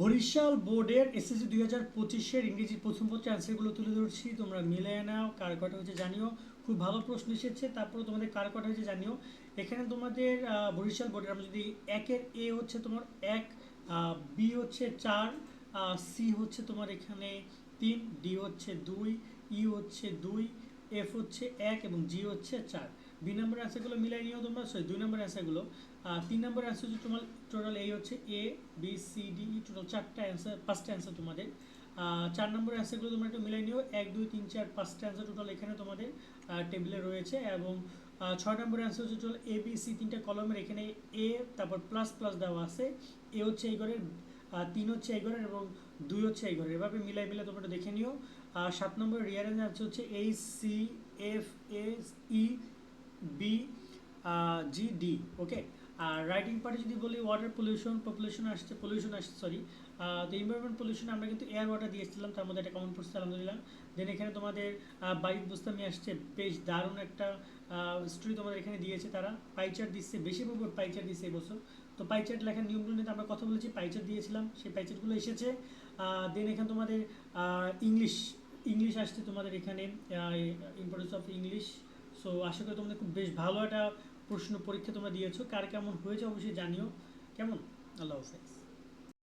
বরিশাল বোর্ডের এসএসসি দুই হাজার পঁচিশের ইংরেজি প্রথম পত্রে অ্যান্সারগুলো তুলে ধরছি। তোমরা মিলে নাও, কার কটা হয়েছে জানিও। খুব ভালো প্রশ্ন এসেছে তারপরে তোমাদের কার কটা হয়েছে জানিও। এখানে তোমাদের বরিশাল বোর্ডের, আমরা যদি একের এ হচ্ছে তোমার এক বি হচ্ছে চার সি হচ্ছে তোমার এখানে তিন, ডি হচ্ছে দুই, ই হচ্ছে দুই এফ হচ্ছে এক এবং জি হচ্ছে চার। বি নম্বর অ্যান্সারগুলো মিলাই নিও তোমরা সরি দুই নম্বর অ্যান্সারগুলো আহ, তিন নম্বর অ্যান্সার তোমার টোটাল এই হচ্ছে A B C D total চারটা অ্যান্সার পাঁচটা অ্যান্সার তোমাদের। চার নম্বর অ্যান্সারগুলো তোমরা একটু মিলাই নিও। এক দুই তিন চার পাঁচটা অ্যান্সার টোটাল এখানে তোমাদের টেবিলে রয়েছে। এবং ছয় নম্বর অ্যান্সার হচ্ছে টোটাল এ বি সি তিনটা কলমের এখানে এ তারপর প্লাস প্লাস দেওয়া আছে। এ হচ্ছে এই ঘরের তিন হচ্ছে এই ঘরের এবং দুই হচ্ছে এই ঘরের। এভাবে মিলাই মিলাই তোমরা দেখে নিও। আর সাত নম্বর রিয়ারেঞ্জ আছে হচ্ছে H C F S E B G D okay আর রাইটিং পার্টে যদি বলি ওয়াটার পলিউশন পপুলেশন আসছে পলিউশন আসছে সরি তো এনভায়রনমেন্ট পলিউশন আমরা কিন্তু এয়ার ওয়াটার দিয়েছিলাম, তার মধ্যে একটা কমন পড়ছে আলহামদুলিল্লাহ দেন এখানে তোমাদের বাইক বুস্তামি আসছে, বেশ দারুণ একটা স্টোরি তোমাদের এখানে দিয়েছে তারা। পাইচার দিচ্ছে, বেশি পরিমাণ পাইচার দিচ্ছে এবছর তো পাইচার্ট লেখার নিয়মগুলো নিয়ে আমরা কথা বলেছি পাইচার দিয়েছিলাম, সেই পাইচারগুলো এসেছে। দেন এখানে তোমাদের ইংলিশ ইংলিশ আসছে তোমাদের এখানে ইম্পর্টেন্স অফ ইংলিশ সো আশা করি তোমাদের খুব, বেশ ভালো একটা প্রশ্ন পরীক্ষা তোমরা দিয়েছ কার কেমন হয়েছে অবশ্যই জানিও। কেমন? আল্লাহ হাফেজ।